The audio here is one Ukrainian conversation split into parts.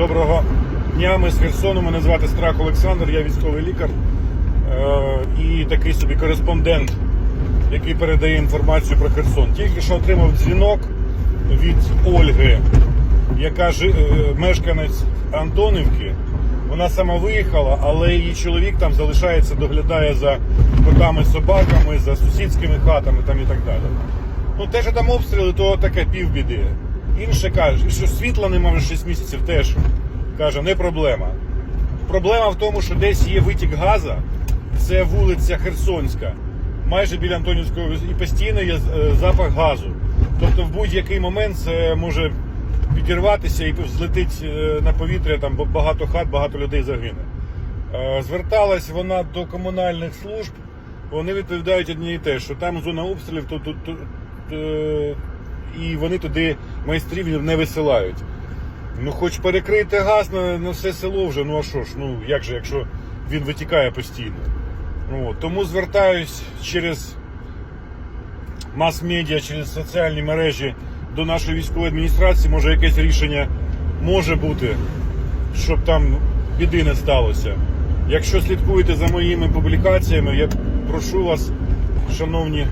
Доброго дня, ми з Херсону. Мене звати Страх Олександр, я військовий лікар е, і такий собі кореспондент, який передає інформацію про Херсон. Тільки що отримав дзвінок від Ольги, яка жи, е, мешканець Антонівки. Вона сама виїхала, але її чоловік там залишається, доглядає за котами, собаками, за сусідськими хатами там і так далі. Ну, те, що там обстріли, то таке півбіди. Інше каже, що світла немає вже 6 місяців, теж каже, не проблема. Проблема в тому, що десь є витік газу, це вулиця Херсонська, майже біля Антонівського, і постійно є е, запах газу. Тобто в будь-який момент це може підірватися і злетить е, на повітря, там багато хат, багато людей загине. Е, Зверталась вона до комунальних служб, вони відповідають одні і те, що там зона обстрілів, то, то, і вони туди майстрів не висилають. Ну, хоч перекрити газ на, на все село вже, ну а що ж, ну як же, якщо він витікає постійно. Ну, тому звертаюсь через мас-медіа, через соціальні мережі до нашої військової адміністрації. Може якесь рішення може бути, щоб там біди не сталося. Якщо слідкуєте за моїми публікаціями, я прошу вас, шановні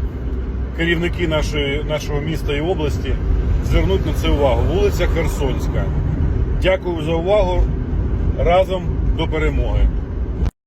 керівники нашої, нашого міста і області, звернуть на це увагу. Вулиця Херсонська. Дякую за увагу. Разом до перемоги.